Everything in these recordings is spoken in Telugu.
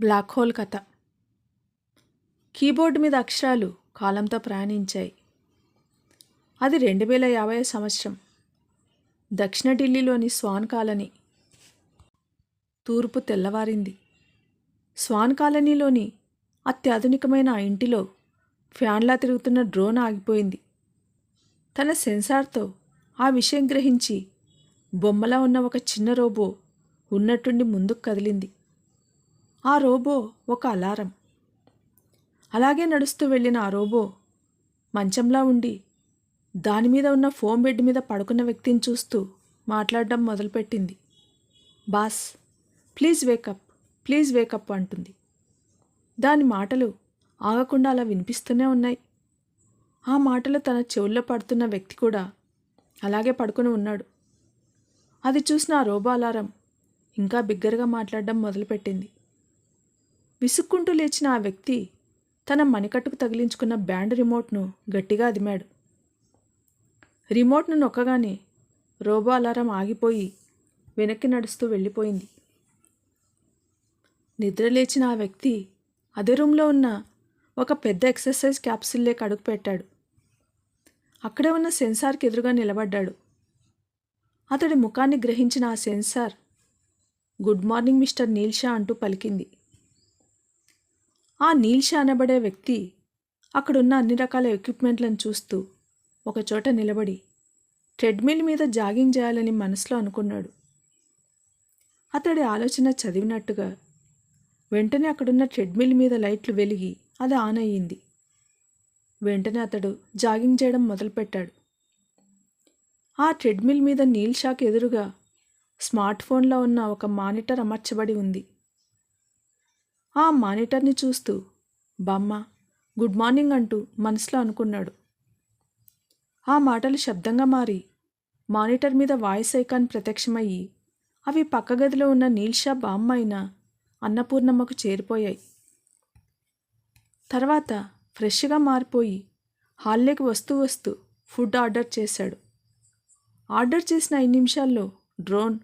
బ్లాక్ హోల్ కథ. కీబోర్డు మీద అక్షరాలు కాలంతో ప్రయాణించాయి. అది రెండు వేల యాభై సంవత్సరం. దక్షిణ ఢిల్లీలోని స్వాన్ కాలనీ. తూర్పు తెల్లవారింది. స్వాన్ కాలనీలోని అత్యాధునికమైన ఆ ఇంటిలో ఫ్యాన్లా తిరుగుతున్న డ్రోన్ ఆగిపోయింది. తన సెన్సార్తో ఆ విషయం గ్రహించి బొమ్మలా ఉన్న ఒక చిన్న రోబో ఉన్నట్టుండి ముందుకు కదిలింది. ఆ రోబో ఒక అలారం. అలాగే నడుస్తూ వెళ్ళిన ఆ రోబో మంచంలా ఉండి దాని మీద ఉన్న ఫోమ్ బెడ్ మీద పడుకున్న వ్యక్తిని చూస్తూ మాట్లాడడం మొదలుపెట్టింది. Boss please wake up please wake up అంటుంది. దాని మాటలు ఆగకుండా అలా వినిపిస్తూనే ఉన్నాయి. ఆ మాటలు తన చెవుల్లో పడుతున్న వ్యక్తి కూడా అలాగే పడుకుని ఉన్నాడు. అది చూసిన ఆ రోబో అలారం ఇంకా బిగ్గరగా మాట్లాడడం మొదలుపెట్టింది. విసుక్కుంటూ లేచిన ఆ వ్యక్తి తన మణికట్టుకు తగిలించుకున్న బ్యాండ్ రిమోట్ను గట్టిగా అదిమాడు. రిమోట్ను నొక్కగానే రోబో అలారం ఆగిపోయి వెనక్కి నడుస్తూ వెళ్ళిపోయింది. నిద్రలేచిన ఆ వ్యక్తి అదే రూమ్లో ఉన్న ఒక పెద్ద ఎక్సర్సైజ్ క్యాప్సిల్లేకి అడుగు పెట్టాడు. అక్కడే ఉన్న సెన్సార్కి ఎదురుగా నిలబడ్డాడు. అతడి ముఖాన్ని గ్రహించిన ఆ sensor good morning mister Neil Shah అంటూ పలికింది. ఆ నీల్షా అనబడే వ్యక్తి అక్కడున్న అన్ని రకాల ఎక్విప్మెంట్లను చూస్తూ ఒకచోట నిలబడి ట్రెడ్మిల్ మీద జాగింగ్ చేయాలని మనసులో అనుకున్నాడు. అతడి ఆలోచన చదివినట్టుగా వెంటనే అక్కడున్న ట్రెడ్మిల్ మీద లైట్లు వెలిగి అది ఆన్ అయ్యింది. వెంటనే అతడు జాగింగ్ చేయడం మొదలుపెట్టాడు. ఆ ట్రెడ్మిల్ మీద నీల్ షాక్ ఎదురుగా స్మార్ట్ ఫోన్లో ఉన్న ఒక మానిటర్ అమర్చబడి ఉంది. ఆ మానిటర్ని చూస్తూ బామ్మ గుడ్ మార్నింగ్ అంటూ మనసులో అనుకున్నాడు. ఆ మాటలు శబ్దంగా మారి మానిటర్ మీద వాయిస్ ఐకాన్ ప్రత్యక్షమయ్యి అవి పక్క గదిలో ఉన్న నీల్షా బామ్మ అయిన అన్నపూర్ణమ్మకు చేరిపోయాయి. తర్వాత ఫ్రెష్గా మారిపోయి హాల్లోకి వస్తూ వస్తూ ఫుడ్ ఆర్డర్ చేశాడు. ఆర్డర్ చేసిన ఐదు నిమిషాల్లో డ్రోన్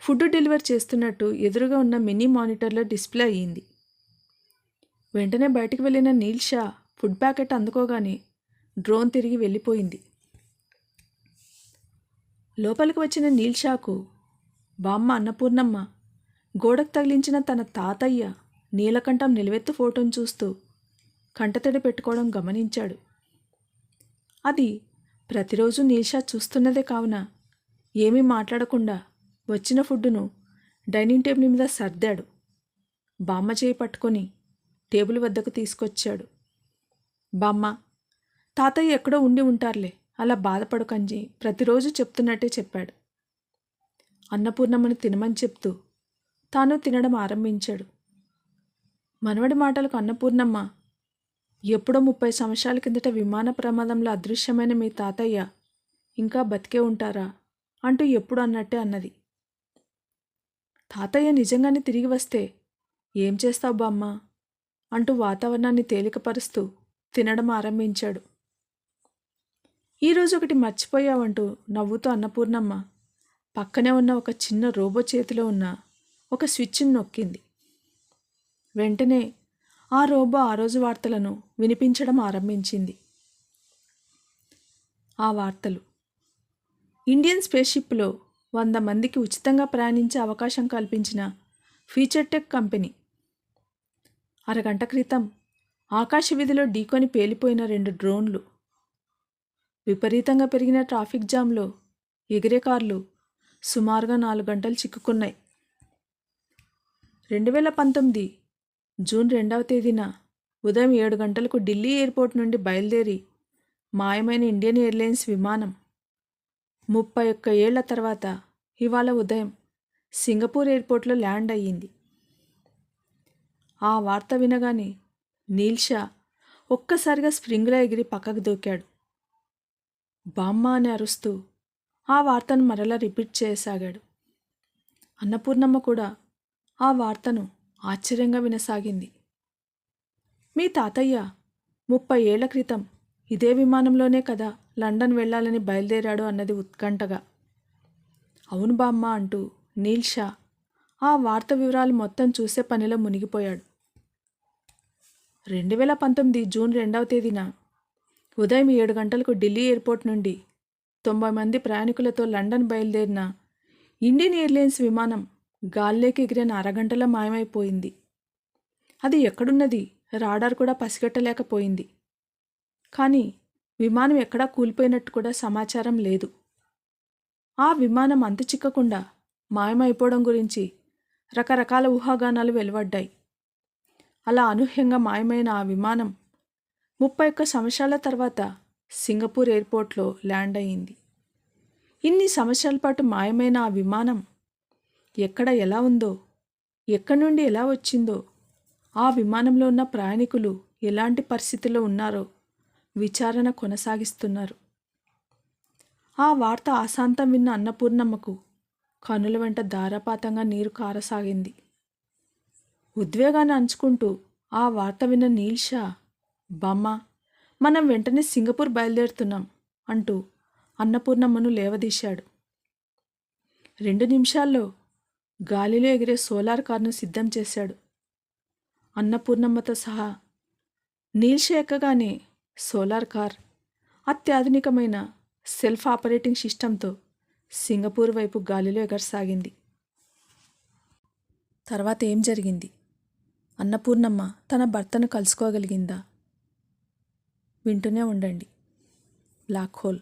ఫుడ్ డెలివర్ చేస్తున్నట్టు ఎదురుగా ఉన్న మినీ మానిటర్లో డిస్ప్లే అయ్యింది. వెంటనే బయటికి వెళ్ళిన నీల్ షా ఫుడ్ ప్యాకెట్ అందుకోగానే డ్రోన్ తిరిగి వెళ్ళిపోయింది. లోపలికి వచ్చిన నీల్షాకు బామ్మ అన్నపూర్ణమ్మ గోడకు తగిలించిన తన తాతయ్య నీలకంఠం నిలువెత్తు ఫోటోను చూస్తూ కంటతడి పెట్టుకోవడం గమనించాడు. అది ప్రతిరోజు నీల్షా చూస్తున్నదే కావున ఏమీ మాట్లాడకుండా వచ్చిన ఫుడ్డును డైనింగ్ టేబుల్ మీద సర్దాడు. బామ్మ చేయి పట్టుకొని టేబుల్ వద్దకు తీసుకొచ్చాడు. బామ్మ తాతయ్య ఎక్కడో ఉండి ఉంటారులే. అలా బాధపడకంజి ప్రతిరోజు చెప్తున్నట్టే చెప్పాడు. అన్నపూర్ణమ్మను తినమని చెప్తూ తాను తినడం ఆరంభించాడు. మనవడి మాటలకు అన్నపూర్ణమ్మ ఎప్పుడో ముప్పై సంవత్సరాల కిందట విమాన ప్రమాదంలో అదృశ్యమైన మీ తాతయ్య ఇంకా బతికే ఉంటారా? అంటూ ఎప్పుడు అన్నట్టే అన్నది. తాతయ్య నిజంగానే తిరిగి వస్తే ఏం చేస్తావు బామ్మ? అంటూ వాతావరణాన్ని తేలికపరుస్తూ తినడం ఆరంభించాడు. ఈరోజు ఒకటి మర్చిపోయావంటూ నవ్వుతూ అన్నపూర్ణమ్మ పక్కనే ఉన్న ఒక చిన్న రోబో చేతిలో ఉన్న ఒక స్విచ్ని నొక్కింది. వెంటనే ఆ రోబో ఆ రోజు వార్తలను వినిపించడం ఆరంభించింది. ఆ వార్తలు ఇండియన్ స్పేస్షిప్లో వంద మందికి ఉచితంగా ప్రయాణించే అవకాశం కల్పించిన ఫీచర్ టెక్ కంపెనీ అరగంట క్రితం ఆకాశ వీధిలో ఢీకొని పేలిపోయిన రెండు డ్రోన్లు. విపరీతంగా పెరిగిన ట్రాఫిక్ జామ్లో ఎగిరే కార్లు సుమారుగా నాలుగు గంటలు చిక్కుకున్నాయి. రెండు వేల పంతొమ్మిది జూన్ రెండవ తేదీన ఉదయం ఏడు గంటలకు ఢిల్లీ ఎయిర్పోర్ట్ నుండి బయలుదేరి మాయమైన ఇండియన్ ఎయిర్లైన్స్ విమానం ముప్పై ఒక్క ఏళ్ళ తర్వాత ఇవాళ ఉదయం సింగపూర్ ఎయిర్పోర్ట్లో ల్యాండ్ అయ్యింది. ఆ వార్త వినగానే నీల్షా ఒక్కసారిగా స్ప్రింగ్లో ఎగిరి పక్కకు దూకాడు. బామ్మ అని అరుస్తూ ఆ వార్తను మరలా రిపీట్ చేయసాగాడు. అన్నపూర్ణమ్మ కూడా ఆ వార్తను ఆశ్చర్యంగా వినసాగింది. మీ తాతయ్య ముప్పై ఏళ్ళ క్రితం ఇదే విమానంలోనే కదా లండన్ వెళ్ళాలని బయలుదేరాడు అన్నది ఉత్కంఠగా. అవును బామ్మ అంటూ నీల్షా ఆ వార్త వివరాలు మొత్తం చూసే పనిలో మునిగిపోయాడు. రెండు వేల పంతొమ్మిది జూన్ రెండవ తేదీన ఉదయం ఏడు గంటలకు ఢిల్లీ ఎయిర్పోర్ట్ నుండి తొంభై మంది ప్రయాణికులతో లండన్ బయలుదేరిన ఇండియన్ ఎయిర్లైన్స్ విమానం గాల్లోకి ఎగిరిన అరగంటలో మాయమైపోయింది. అది ఎక్కడున్నది? రాడార్ కూడా పసిగట్టలేకపోయింది. కానీ విమానం ఎక్కడా కూలిపోయినట్టు కూడా సమాచారం లేదు. ఆ విమానం అంత చిక్కకుండా మాయమైపోవడం గురించి రకరకాల ఊహాగానాలు వెలువడ్డాయి. అలా అనూహ్యంగా మాయమైన ఆ విమానం ముప్పై ఒక్క సంవత్సరాల తర్వాత సింగపూర్ ఎయిర్పోర్ట్లో ల్యాండ్ అయింది ఇన్ని సంవత్సరాల పాటు మాయమైన ఆ విమానం ఎక్కడ ఎలా ఉందో ఎక్కడి నుండి ఎలా వచ్చిందో ఆ విమానంలో ఉన్న ప్రయాణికులు ఎలాంటి పరిస్థితిలో ఉన్నారో విచారణ కొనసాగిస్తున్నారు. ఆ వార్త ఆశాంతం విన్న అన్నపూర్ణమ్మకు కనుల వెంట ధారాపాతంగా నీరు కారసాగింది. ఉద్వేగాన్ని అంచుకుంటూ ఆ వార్త విన్న నీల్షా బామ్మ మనం వెంటనే సింగపూర్ బయలుదేరుతున్నాం అంటూ అన్నపూర్ణమ్మను లేవదీశాడు. రెండు నిమిషాల్లో గాలిలో ఎగిరే సోలార్ కార్ను సిద్ధం చేశాడు. అన్నపూర్ణమ్మతో సహా నీల్ష ఎక్కగానే సోలార్ కార్ అత్యాధునికమైన సెల్ఫ్ ఆపరేటింగ్ సిస్టంతో సింగపూర్ వైపు గాలిలో ఎగరసాగింది. తర్వాత ఏం జరిగింది? అన్నపూర్ణమ్మ తన భర్తను కలుసుకోగలిగిందా? వింటూనే ఉండండి. Black hole